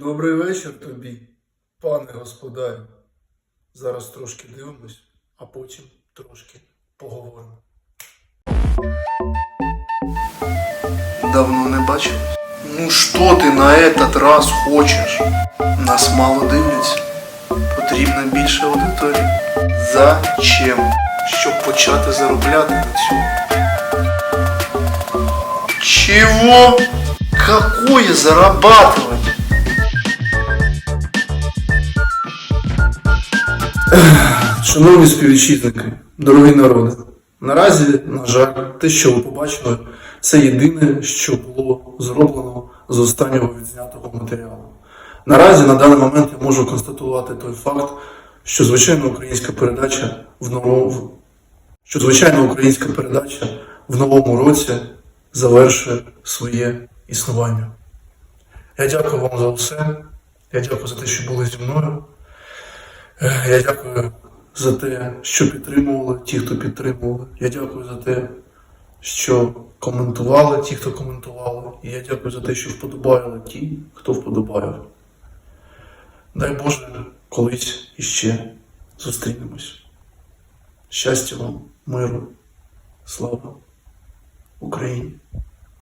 Добрий вечір тобі, пане господарю. Зараз трошки дивимось, а потім трошки поговоримо. Давно не бачив. Ну що ти на этот раз хочеш? Нас мало дивляться. Потрібна більше аудиторії. Зачем? Щоб почати заробляти на цьому. Чего? Какое зарабатывание? Шановні співвітчизники, дорогі народи, наразі, на жаль, те, що ви побачили, це єдине, що було зроблено з останнього відзнятого матеріалу. Наразі на даний момент я можу констатувати той факт, що звичайна українська передача в новому що звичайна українська передача в новому році завершує своє існування. Я дякую вам за все. Я дякую за те, що були зі мною. Е, Я дякую за те, що підтримували ті, хто підтримували. Я дякую за те, що коментували ті, хто коментували. І я дякую за те, що вподобали ті, хто вподобає. Дай Боже, колись іще зустрінемось. Щастя вам, миру, слава Україні!